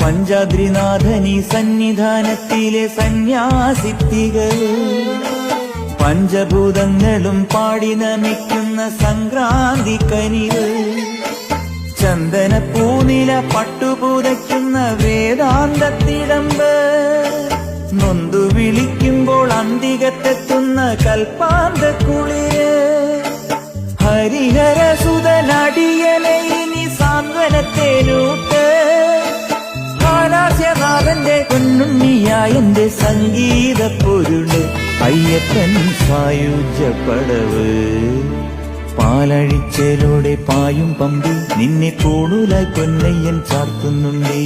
പഞ്ചാദ്രിനാഥനി സന്നിധാനത്തിലെ സന്യാസിത്തികൾ പഞ്ചഭൂതങ്ങളും പാടി നമിക്കുന്ന സംക്രാന്തി കനികൾ ചന്ദനപ്പൂനില പട്ടുപൂതയ്ക്കുന്ന വേദാന്തത്തിടമ്പ് നൊന്തു വിളിക്കുമ്പോൾ അന്തികത്തെത്തുന്ന കൽപ്പാന്ത കുളിര് ഹരിഹര സംഗീത പൊരുൾ അയ്യപ്പൻ സായുജപ്പടവ് പാലഴിച്ചലോടെ പായും പമ്പി നിന്നെ കൂടുല പൊന്നയ്യൻ ചാർത്തുന്നുണ്ടേ.